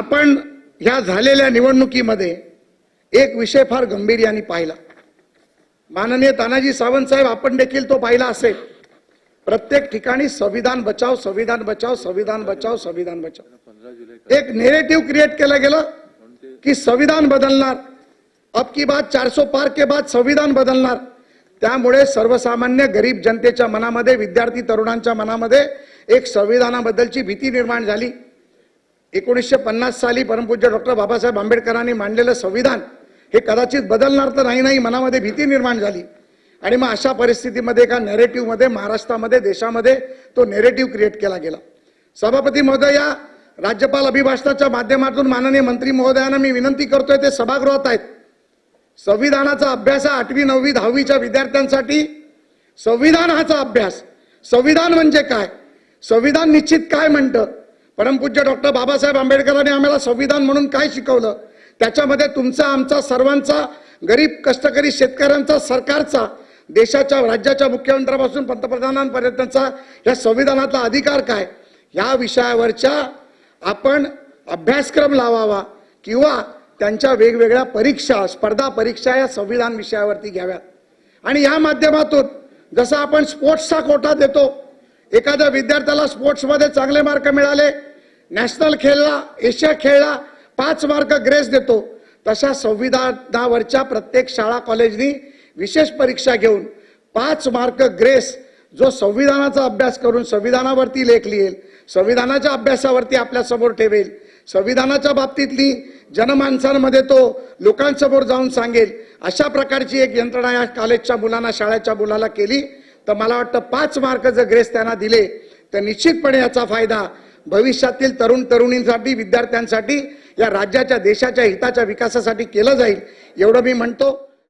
आपण ह्या झालेल्या निवडणुकीमध्ये एक विषय फार गंभीर्याने पाहिला. माननीय तानाजी सावंत साहेब आपण देखील तो पाहिला असेल. प्रत्येक ठिकाणी संविधान बचाव संविधान बचाव संविधान बचाव संविधान बचाव. एक नेरेटिव्ह क्रिएट केलं गेलं की संविधान बदलणार. अब की बात चारसो पार के बाद संविधान बदलणार. त्यामुळे सर्वसामान्य गरीब जनतेच्या मनामध्ये विद्यार्थी तरुणांच्या मनामध्ये एक संविधानाबद्दलची भीती निर्माण झाली. एकोणीसशे पन्नास साली परमपूज्य डॉक्टर बाबासाहेब आंबेडकरांनी मांडलेलं संविधान हे कदाचित बदलणार तर नाही नाही मनामध्ये भीती निर्माण झाली. आणि मग अशा परिस्थितीमध्ये एका नेरेटिव्हमध्ये महाराष्ट्रामध्ये देशामध्ये तो नेरेटिव्ह क्रिएट केला गेला. सभापती महोदय या राज्यपाल अभिभाषणाच्या माध्यमातून माननीय मंत्री महोदयांना मी विनंती करतोय ते सभागृहात आहेत. संविधानाचा अभ्यास हा आठवी नववी दहावीच्या विद्यार्थ्यांसाठी संविधान हाचा अभ्यास. संविधान म्हणजे काय? संविधान निश्चित काय म्हणतं? परमपूज्य डॉक्टर बाबासाहेब आंबेडकरांनी आम्हाला संविधान म्हणून काय शिकवलं? त्याच्यामध्ये तुमचा आमचा सर्वांचा गरीब कष्टकरी शेतकऱ्यांचा सरकारचा देशाच्या राज्याच्या मुख्यमंत्र्यापासून पंतप्रधानांपर्यंतचा या संविधानातला अधिकार काय? या विषयावरच्या आपण अभ्यासक्रम लावावा किंवा त्यांच्या वेगवेगळ्या परीक्षा स्पर्धा परीक्षा या संविधान विषयावरती घ्याव्यात. आणि या माध्यमातून जसं आपण स्पोर्ट्सचा कोटा देतो एखाद्या विद्यार्थ्याला स्पोर्ट्समध्ये चांगले मार्क मिळाले नॅशनल खेळला एशिया खेळला पाच मार्क ग्रेस देतो तशा संविधानावरच्या प्रत्येक शाळा कॉलेजनी विशेष परीक्षा घेऊन पाच मार्क ग्रेस जो संविधानाचा अभ्यास करून संविधानावरती लेख लिहेल संविधानाच्या अभ्यासावरती आपल्यासमोर ठेवेल संविधानाच्या बाबतीतली जनमानसांमध्ये तो लोकांसमोर जाऊन सांगेल अशा प्रकारची एक यंत्रणा या कॉलेजच्या मुलांना शाळेच्या मुलाला केली. तर मला वाटतं पाच मार्क जर ग्रेस त्यांना दिले तर निश्चितपणे याचा फायदा भविष्यातील तरुण तरुणींसाठी विद्यार्थ्यांसाठी या राज्याच्या देशाच्या हिताच्या विकासासाठी केलं जाईल एवढं मी म्हणतो.